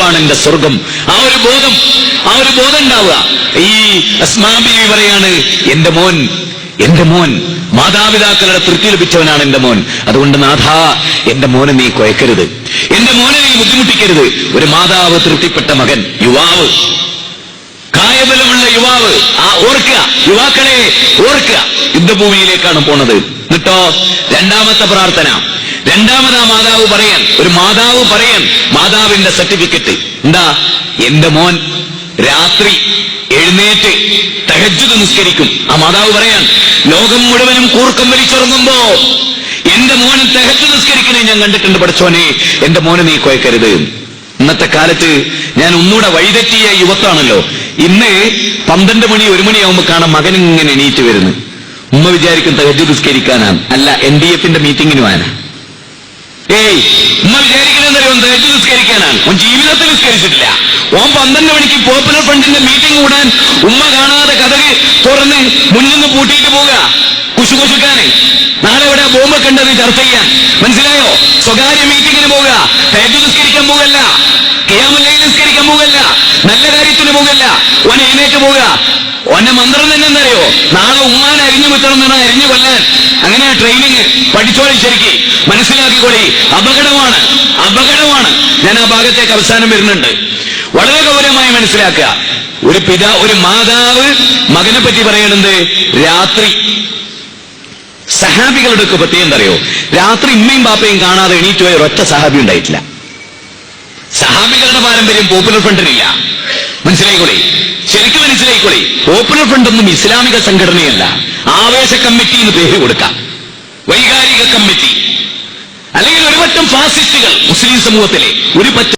ആണ് എന്റെ സ്വർഗം. ആ ഒരു ബോധം ആ ഒരു ബോധം ഉണ്ടാവുക. ഈ അസ്മാബി പറയാണ് എന്റെ മോൻ എന്റെ മോൻ മാതാപിതാക്കളുടെ തൃപ്തി ലഭിച്ചവനാണ് എന്റെ മോൻ. അതുകൊണ്ട് നാഥ എന്റെ മോനെ നീ കൊയക്കരുത്. എന്റെ മോനെ നീ ബുദ്ധിമുട്ടിക്കരുത്. ഒരു മാതാവ് തൃപ്തിപ്പെട്ട മകൻ യുവാവ്. കായബലമുള്ള യുവാവ്. ആ ഓർക്കുക യുവാക്കളെ ഓർക്കുക. യുദ്ധഭൂമിയിലേക്കാണ് പോണത്. എന്നിട്ടോ രണ്ടാമത്തെ പ്രാർത്ഥന. രണ്ടാമതാ മാതാവ് പറയാൻ ഒരു മാതാവ് പറയാൻ മാതാവിന്റെ സർട്ടിഫിക്കറ്റ്. എന്താ? എന്റെ മോൻ രാത്രി എഴുന്നേറ്റ് തഹജ്ജുദ് നിസ്കരിക്കും. ആ മാതാവ് പറയാൻ ലോകം മുഴുവനും കൂർക്കം വലിച്ചിറങ്ങുമ്പോ എന്റെ മോനെ തഹജ്ജുദ് നിസ്കരിക്കണേ ഞാൻ കണ്ടിട്ടുണ്ട് പഠിച്ചോനെ. എന്റെ മോനെ നീ കൊയക്കരുത്. ഇന്നത്തെ കാലത്ത് ഞാൻ ഒന്നുകൂടെ വഴിതെറ്റിയ യുവത്താണല്ലോ. ഇന്ന് പന്ത്രണ്ട് മണി ഒരു മണിയാവുമ്പോ കാണാം മകൻ ഇങ്ങനെ എണീറ്റ് വരുന്നു. ഉമ്മ വിചാരിക്കും തഹജ്ജുദ് നിസ്കരിക്കാനാണ്. അല്ല എൻ ഡി എഫിന്റെ മീറ്റിംഗിനുമാണ് ഏയ് ഉമ്മ വിചാരിക്കുന്നതറിയോ തഹജ് നിസ്കരിക്കാനാണ്. ഓൻ ജീവിതത്തിൽ നിസ്കരിച്ചിട്ടില്ല. ഓൻ പന്ത്രണ്ട് മണിക്ക് പോപ്പുലർ ഫണ്ടിന്റെ മീറ്റിംഗ് കൂടാൻ ഉമ്മ കാണാതെ കഥക് തുറന്ന് മുന്നിൽ നിന്ന് പൂട്ടിയിട്ട് പോവുക. കുശുകുശുക്കാന് നാളെ ഇവിടെ ബോംബ് കണ്ടത് ചർച്ച ചെയ്യാൻ. മനസ്സിലായോ? സ്വകാര്യ മീറ്റിംഗിന് പോവുക. തേജു നിസ്കരിക്കാൻ പോകല്ല കിയാമുല്ലയിൽ നിസ്കരിക്കാൻ പോകല്ല നല്ല കാര്യത്തിന് പോകല്ല ഓനെ എഴുന്നേറ്റ് പോവുക. ഓന്റെ മന്ത്രം തന്നെ എന്തറിയോ നാളെ ഉമ്മാനെ അരിഞ്ഞു വിത്തണം എന്നാണ് അരിഞ്ഞു കൊല്ലാൻ. അങ്ങനെയാ ട്രെയിനിങ് പഠിച്ചോളി ശരിക്ക്. മനസ്സിലാക്കിക്കോളി. അപകടമാണ്. അപകടമാണ്. ഞാൻ ആ ഭാഗത്തേക്ക് അവസാനം വരുന്നുണ്ട്. വളരെ ഗൗരവമായി മനസ്സിലാക്കുക. ഒരു പിതാ ഒരു മാതാവ് മകനെ പറ്റി പറയണത് രാത്രി. സഹാബികളുടെ ഒക്കെ പ്രത്യേകം എന്തറിയോ? രാത്രി ഇമ്മയും ബാപ്പയും കാണാതെ എണീറ്റ് പോയ ഒരൊറ്റ സഹാബി ഉണ്ടായിട്ടില്ല. സഹാബികളുടെ പാരമ്പര്യം പോപ്പുലർ ഫ്രണ്ടിനില്ല മനസ്സിലായിക്കോളെ? ശരിക്കും മനസ്സിലായിക്കോളെ. പോപ്പുലർ ഫ്രണ്ട് ഒന്നും ഇസ്ലാമിക സംഘടനയല്ല. ആവേശ കമ്മിറ്റി എന്ന് പേര് കൊടുക്കാം. വൈകാരിക കമ്മിറ്റി അല്ലെങ്കിൽ ഒരു പറ്റം ഫാസിസ്റ്റുകൾ മുസ്ലിം സമൂഹത്തിലെ ഒരു പറ്റം